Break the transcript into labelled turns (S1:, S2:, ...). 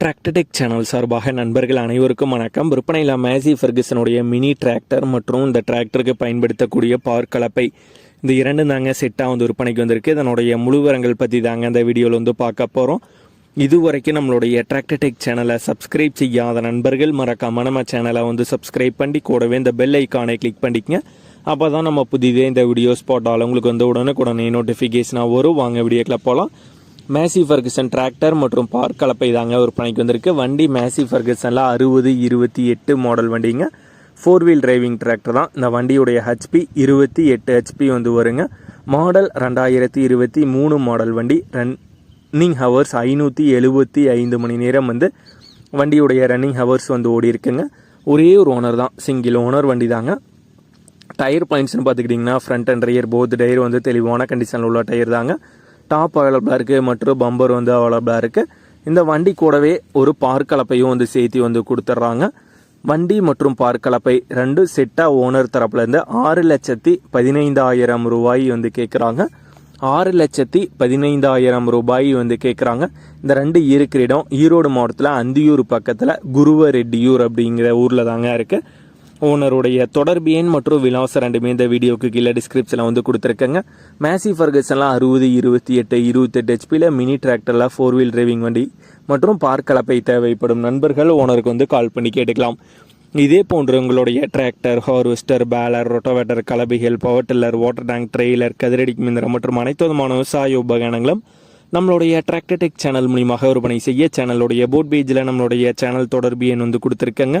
S1: டிராக்டடெக் channel சார்பாக நண்பர்கள் அனைவருக்கும் வணக்கம். விற்பனையில் மேசி ஃபெர்குசனுடைய மினி டிராக்டர் மற்றும் இந்த டிராக்டருக்கு பயன்படுத்தக்கூடிய பவர் கலப்பை. இந்த இரண்டு தாங்க செட்டாக வந்து விற்பனைக்கு வந்திருக்கு. இதனுடைய முழுவரங்கள் பற்றி தாங்க இந்த வீடியோவில் வந்து பார்க்க போகிறோம் இதுவரைக்கும் நம்மளுடைய டிராக்டடெக் சேனலை சப்ஸ்கிரைப் செய்யாத நண்பர்கள் மறக்காம நம்ம சேனலை வந்து சப்ஸ்கிரைப் பண்ணி கூடவே இந்த பெல் ஐக்கானை கிளிக் பண்ணிக்கங்க. அப்போ தான் நம்ம புதிதே இந்த வீடியோஸ் போட்டாலும் உங்களுக்கு வந்து உடனுக்குடனே நோட்டிஃபிகேஷனாக வரும். வாங்க வீடியோக்கில் போகலாம் மேசி ஃபர்கசன் டிராக்டர் மற்றும் பார்க் கலப்பை தாங்க ஒரு பணிக்கு வந்திருக்கு. வண்டி மேசி ஃபர்கசனில் அறுபது இருபத்தி எட்டு மாடல் வண்டிங்க. ஃபோர் வீல் டிரைவிங் டிராக்டர் தான். இந்த வண்டியுடைய ஹெச்பி இருபத்தி எட்டு ஹெச்பி வந்து வருங்க. மாடல் ரெண்டாயிரத்தி இருபத்தி மூணு மாடல் வண்டி. ரன்னிங் ஹவர்ஸ் ஐநூற்றி எழுபத்தி ஐந்து மணி நேரம் வந்து வண்டியுடைய ரன்னிங் ஹவர்ஸ் வந்து ஓடி இருக்குங்க. ஒரே ஒரு ஓனர் தான். சிங்கிள் ஓனர் வண்டி தாங்க. டயர் பாயிண்ட்ஸ்னு பார்த்துக்கிட்டிங்கன்னா front and rear both tyre வந்து தெளிவான கண்டிஷனில் உள்ள டயர் தாங்க. டாப் அவைலபிளாக இருக்குது மற்றும் பம்பர் வந்து அவைலபிளாக இருக்குது இந்த வண்டி கூடவே ஒரு பார்க் கலப்பையும் வந்து சேர்த்து வந்து கொடுத்துட்றாங்க வண்டி மற்றும் பார்க் கலப்பை ரெண்டு செட்டாக ஓனர் தரப்புலேருந்து ஆறு லட்சத்தி பதினைந்தாயிரம் ரூபாய் வந்து கேட்குறாங்க ஆறு லட்சத்தி பதினைந்தாயிரம் ரூபாய் வந்து கேட்குறாங்க இந்த ரெண்டு இருக்கிற இடம் ஈரோடு மாவட்டத்தில் அந்தியூர் பக்கத்தில் குருவ ரெட்டியூர் அப்படிங்கிற ஊரில் தாங்க இருக்குது ஓனருடைய தொடர்பு எண் மற்றும் விலாசம் ரெண்டுமே இந்த வீடியோக்கு கீழே டிஸ்கிரிப்ஷனில் வந்து கொடுத்துருக்கேங்க. மேசி ஃபர்கஸ்லாம் அறுபது இருபத்தி எட்டு இருபத்தெட்டு ஹெச்பியில் மினி டிராக்டரில் ஃபோர் வீல் டிரைவிங் வண்டி மற்றும் பார்க் கலப்பை தேவைப்படும் நண்பர்கள் ஓனருக்கு வந்து கால் பண்ணி கேட்டுக்கலாம். இதே போன்று உங்களுடைய tractor harvester baler rotavator கலபிகள் power tiller water tank trailer கதிரடி மிந்திரம் மற்றும் அனைத்து விதமான விவசாய உபகரணங்களும் நம்மளுடைய டிராக்டர் டெக் சேனல் மூலியமாக விற்பனை செய்ய சேனலுடைய போட் பேஜில் நம்மளுடைய சேனல் தொடர்பு எண் வந்து கொடுத்துருக்கேங்க.